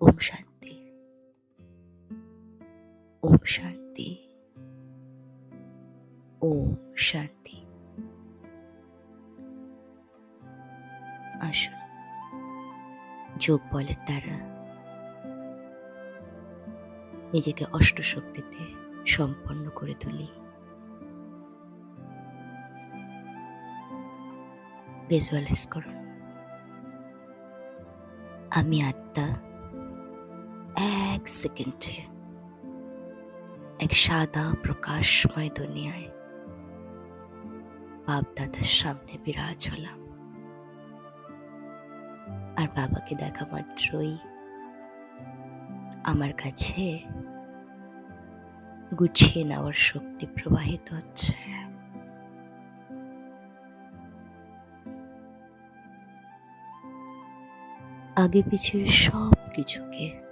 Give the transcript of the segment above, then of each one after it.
ওম শান্তি। ওম শান্তি। ওম শান্তি। আসুন, যোগ বলের দ্বারা নিজেকে অষ্টশক্তিতে সম্পন্ন করে তুলি। ভিজুয়ালাইজ করুন। আমি আত্মা এক সেকেন্ডে এক সাদা প্রকাশময় দুনিয়ায় বাপ দাদার সামনে বিরাজ হলাম আর বাবাকে দেখা মাত্রই আমার কাছে গুছিয়ে নেওয়ার শক্তি প্রবাহিত হচ্ছে আগে পিছিয়ে সব কিছুকে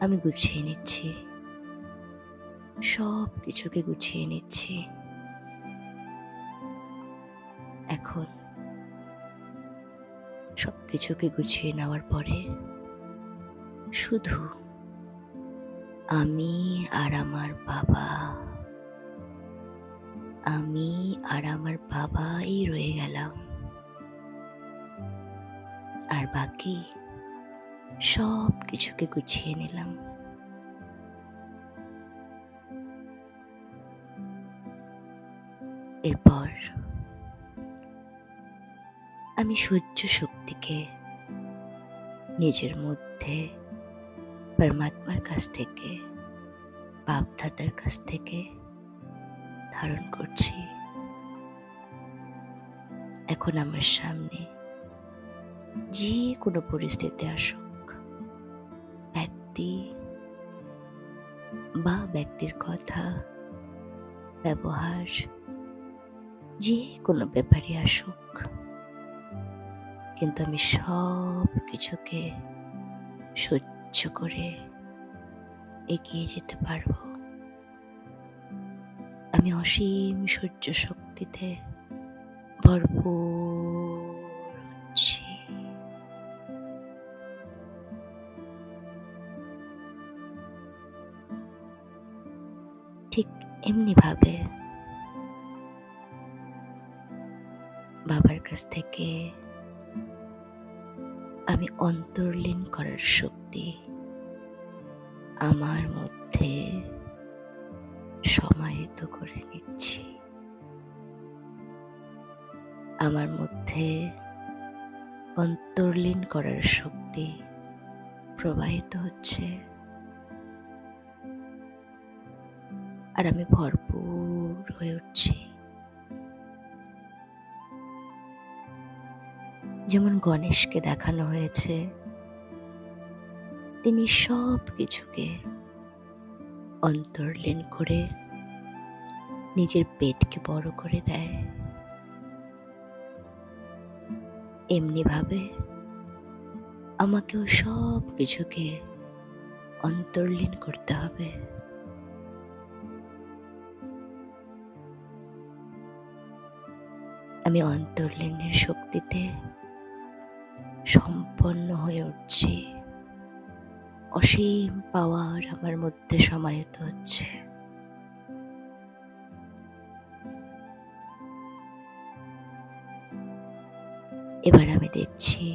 আমি গুছিয়ে নিচ্ছি। সব কিছুকে গুছিয়ে নিচ্ছি। এখন সব কিছুকে গুছিয়ে নেওয়ার পরে শুধু আমি আর আমার বাবা। আমি আর আমার বাবাই রয়ে গেলাম। আর বাকি সব কিছুকে গুছিয়ে নিলাম। এরপর আমি সহ্য শক্তিকে নিজের মধ্যে পরমাত্মার কাছ থেকে বাপ দাদার কাছ থেকে ধারণ করছি। এখন আমার সামনে যে কোনো পরিস্থিতি আসুক। ব্যক্তি বা ব্যক্তির কথা, ব্যবহার, যে কোনো ব্যাপারে আসুক। কিন্তু আমি সব কিছুকে সহ্য করে এগিয়ে যেতে পারব। আমি অসীম সহ্য শক্তিতে ভরপুর ঠিক এমনি ভাবে বাবার কাছ থেকে আমি অন্তর্লীন করার শক্তি আমার মধ্যে সমাহিত করে নিচ্ছি। আমার মধ্যে অন্তর্লীন করার শক্তি প্রবাহিত হচ্ছে। আর আমি ভরপুর হয়ে উঠছি। যেমন গণেশকে দেখানো হয়েছে, তিনি সব কিছুকে অন্তর্লীন করে নিজের পেটকে বড় করে দেয়। এমনিভাবে আমাকেও সব কিছুকে অন্তর্লীন করতে হবে। আমি অন্তর্লীনের শক্তিতে সম্পন্ন হয়ে উঠছি। অসীম পাওয়ার আমার মধ্যে সমাহিত হচ্ছে। এবার আমি দেখছি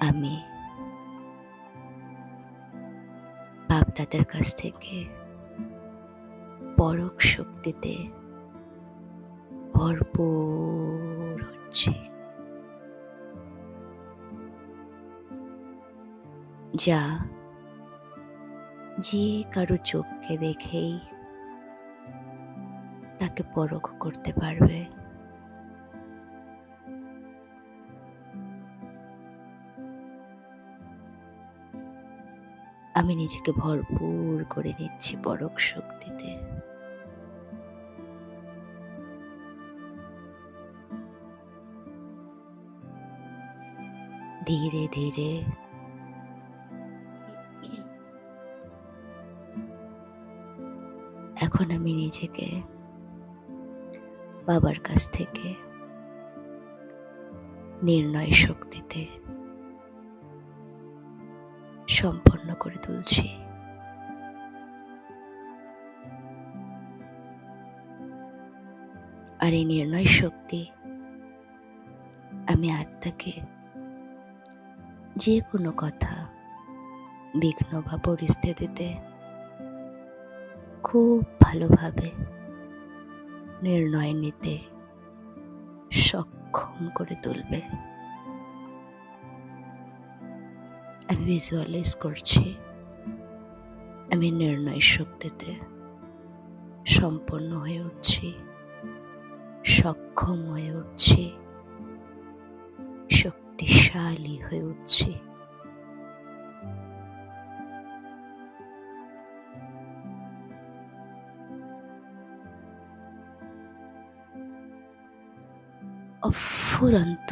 আমি বাপ দাদার কাছ থেকে পরক শক্তিতে ভরপুর হচ্ছে। যা যে কারও চোখকে দেখেই তাকে পরখ করতে পারবে। আমি নিজেকে ভরপুর করে নিচ্ছি পরক শক্তিতে। ধীরে ধীরে। এখন আমি নিজেকে বাবার কাছ থেকে নির্ণয় শক্তিতে সম্পন্ন করে তুলছি। আর এই নির্ণয় শক্তি আমি আত্মাকে যে কোনো কথা বিঘ্ন বা পরিস্থিতিতে খুব ভালোভাবে নির্ণয় নিতে সক্ষম করে তুলবে। আমি ভিজুয়ালাইজ করছি, আমি নির্ণয় শক্তিতে সম্পন্ন হয়ে উঠছি, সক্ষম হয়ে উঠছি। শক্তিশালী হয়ে উঠছে। অফুরন্ত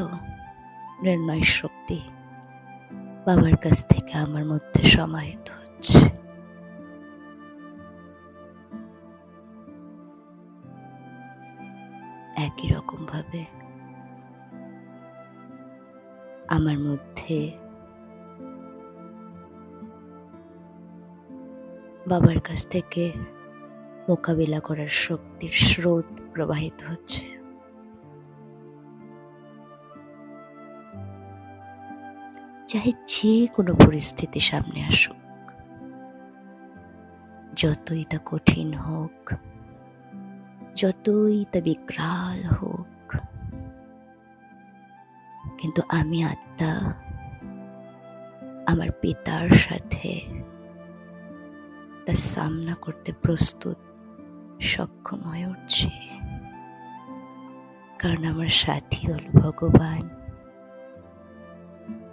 নির্ণয় শক্তি বাবার কাছ থেকে আমার মধ্যে সমাহিত হচ্ছে। একই রকম ভাবে আমার মধ্যে। বাবার কাছ থেকে মোকাবিলা করার শক্তির স্রোত প্রবাহিত হচ্ছে। চাহে যে কোনো পরিস্থিতি সামনে আসুক। যতই তা কঠিন হোক, যতই তা বিকরাল হোক কিন্তু আমি আত্মা আমার পিতার সাথে তার সামনা করতে প্রস্তুত, সক্ষম হয়ে উঠছি। কারণ আমার সাথী হল ভগবান।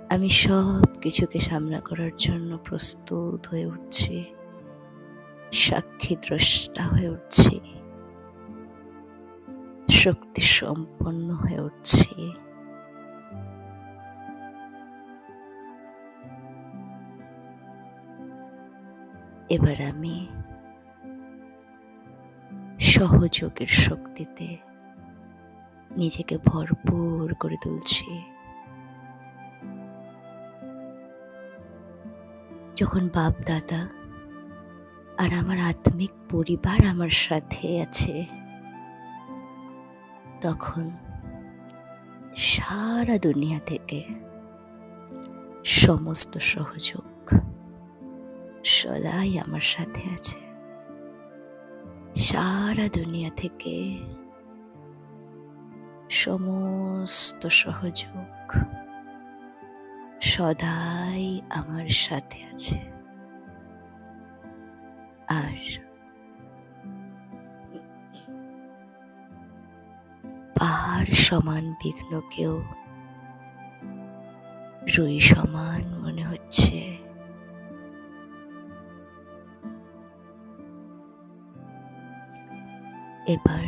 আমি সব কিছুকে সামনা করার জন্য প্রস্তুত হয়ে উঠছি সাক্ষী দ্রষ্টা হয়ে উঠছি, শক্তি সম্পন্ন হয়ে উঠছি। এবার আমি সহযোগের শক্তিতে নিজেকে ভরপুর করে তুলছি। যখন বাপ দাদা আর আমার আত্মিক পরিবার আমার সাথে আছে, তখন সারা দুনিয়া থেকে সমস্ত সহযোগ সদাই আমার সাথে আছে। সারা দুনিয়া থেকে সমস্ত সহযোগ সদাই আমার সাথে আছে। আর পাহাড় সমান বিঘ্ন বিঘ্নকেও রুই সমান মনে হচ্ছে এবার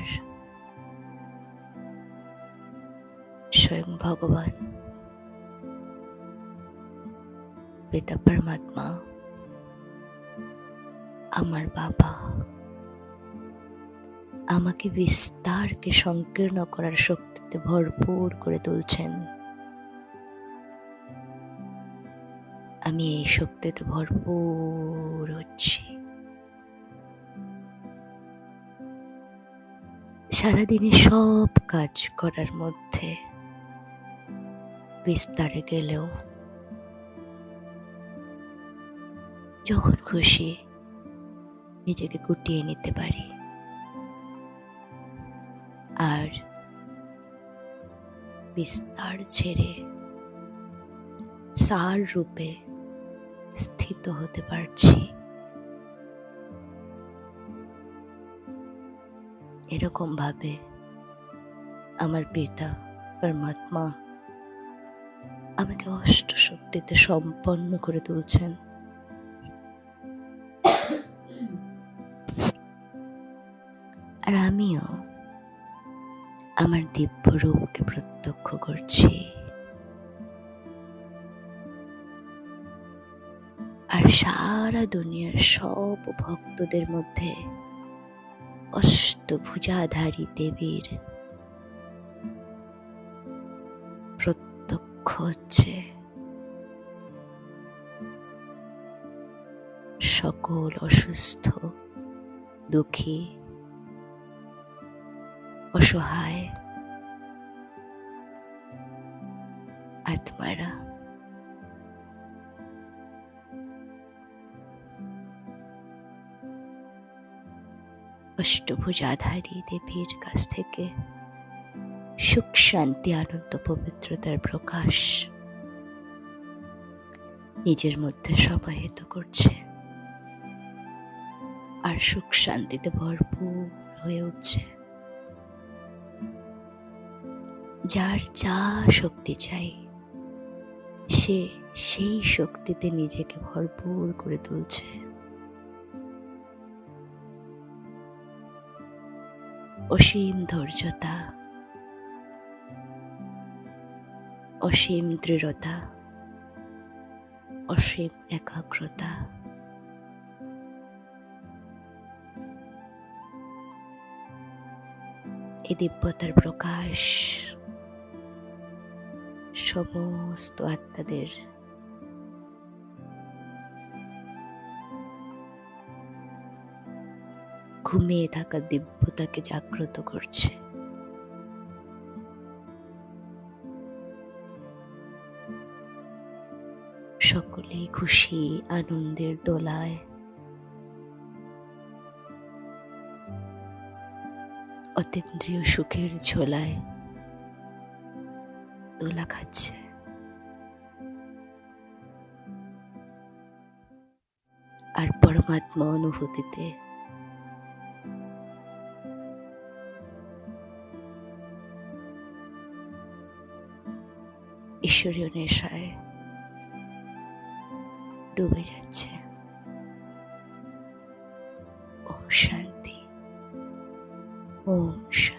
স্বয়ং ভগবান পিতা পরমাত্মা, আমার বাবা আমাকে বিস্তারকে সংকীর্ণ করার শক্তিতে ভরপুর করে তুলছেন। আমি এই শক্তিতে ভরপুর সারাদিনে সব কাজ করার মধ্যে বিস্তারে গেলেও যখন খুশি নিজেকে গুটিয়ে নিতে পারি। আর বিস্তার ছেড়ে সার রূপে স্থিত হতে পারছি। এরকম ভাবে আমার পিতা, পরমাত্মা আমাকে অষ্ট শক্তিতে সম্পন্ন করে তুলছেন। আর আমিও আমার দিব্য রূপকে প্রত্যক্ষ করছি। আর সারা দুনিয়ার সব ভক্তদের মধ্যে অষ্টভুজাধারী দেবীর প্রত্যক্ষ হচ্ছে সকল অসুস্থ দুঃখী অসহায় আত্মারা। অষ্টভুজাধারী দেবীর কাছ থেকে সুখ শান্তি, আনন্দ, পবিত্রতার প্রকাশ নিজের মধ্যে সমাহিত করছে। আর সুখ শান্তিতে ভরপুর হয়ে উঠছে। যার যা শক্তি চাই, সে সেই শক্তিতে নিজেকে ভরপুর করে তুলছে। অসীম ধৈর্যতা অসীম দৃঢ়তা অসীম একাগ্রতা। এই দিব্যতার প্রকাশ সমস্ত আত্মাদের ঘুমিয়ে থাকা দিব্যতাকে জাগ্রত করছে। সকলেই খুশি আনন্দের দোলায়। অতীন্দ্রিয় সুখের ঝোলায় দোলা খাচ্ছে। আর পরমাত্মা অনুভূতিতে ঈশ্বরীয় নেশায় ডুবে যাচ্ছে। ও শান্তি ও শান্তি।